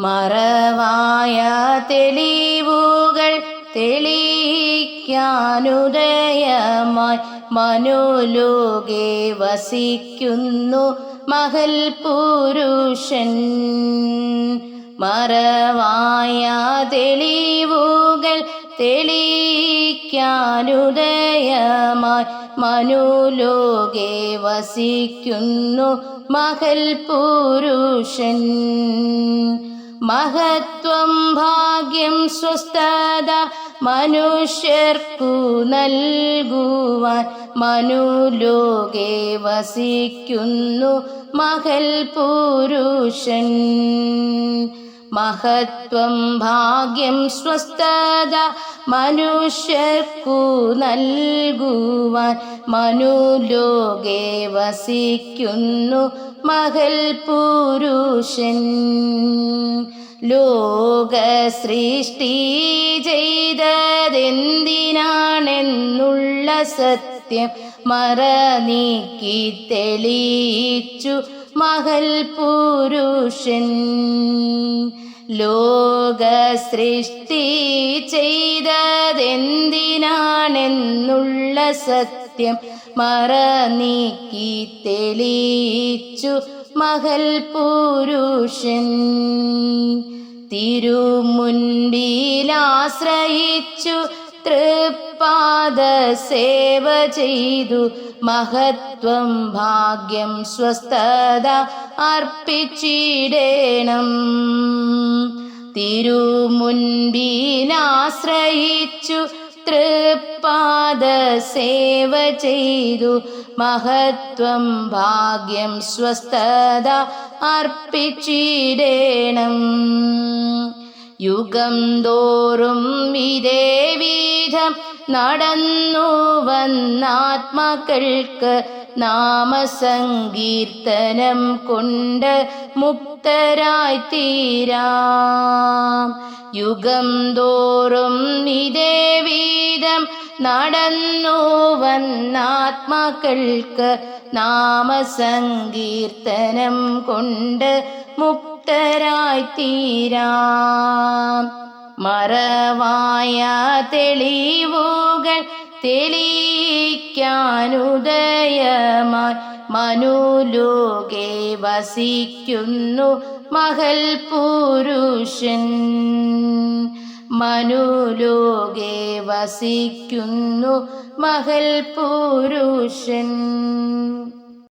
മറവായ തെളിവുകൾ തെളിയിക്കാനുദയമായി മനുലോകെ വസിക്കുന്നു മഹൽ പുരുഷൻ. മറവായ തെളിവുകൾ തെളിയിക്കാനുദയമായി മനുലോകെ വസിക്കുന്നു മഹൽ പുരുഷൻ. മഹത്വം ഭാഗ്യം സ്വസ്ഥത മനുഷ്യർക്കു നൽകുവാൻ മനുലോകെ വസിക്കുന്നു മഹൽ പുരുഷൻ. മഹത്വം ഭാഗ്യം സ്വസ്ഥത മനുഷ്യർക്കു നൽകുവാൻ മനുലോകെ വസിക്കുന്നു മഹൽ പുരുഷൻ. ലോക സൃഷ്ടി ചെയ്തതെന്തിനാണെന്നുള്ള സത്യം മറ നീക്കി തെളിയിച്ചു മഹൽ പുരുഷൻ. ലോക സൃഷ്ടി ചെയ്തതെന്തിനാണെന്നുള്ള സത്യം മറ നീക്കി തെളിയിച്ചു മഹൽ പുരുഷൻ. തിരുമുണ്ടിയിലാശ്രയിച്ചു തൃപ്പാദ സേവ ചെയ്തു മഹത്വം ഭാഗ്യം സ്വസ്ഥത അർപ്പിച്ചിടേണം. തിരുമുൻപിലാശ്രയിച്ചു തൃപ്പാദ സേവ ചെയ്തു മഹത്വം ഭാഗ്യം സ്വസ്ഥത അർപ്പിച്ചിടേണം. യുഗം തോറും ഇതേ നടന്നു വന്നാത്മാക്കൾക്ക് നാമസങ്കീർത്തനം കൊണ്ട് മുക്തരായി തീരാം യുഗം തോറും ഇതേ വീതം നടന്നു വന്നാത്മാക്കൾക്ക് നാമസങ്കീർത്തനം കൊണ്ട് മുക്തരായി തീരാം മറവായ തെളിവുകൾ തെളിയിക്കാനുദയമായി മനുലോകെ വസിക്കുന്നു മഹൽ പുരുഷൻ. മനുലോകെ വസിക്കുന്നു മഹൽ പുരുഷൻ.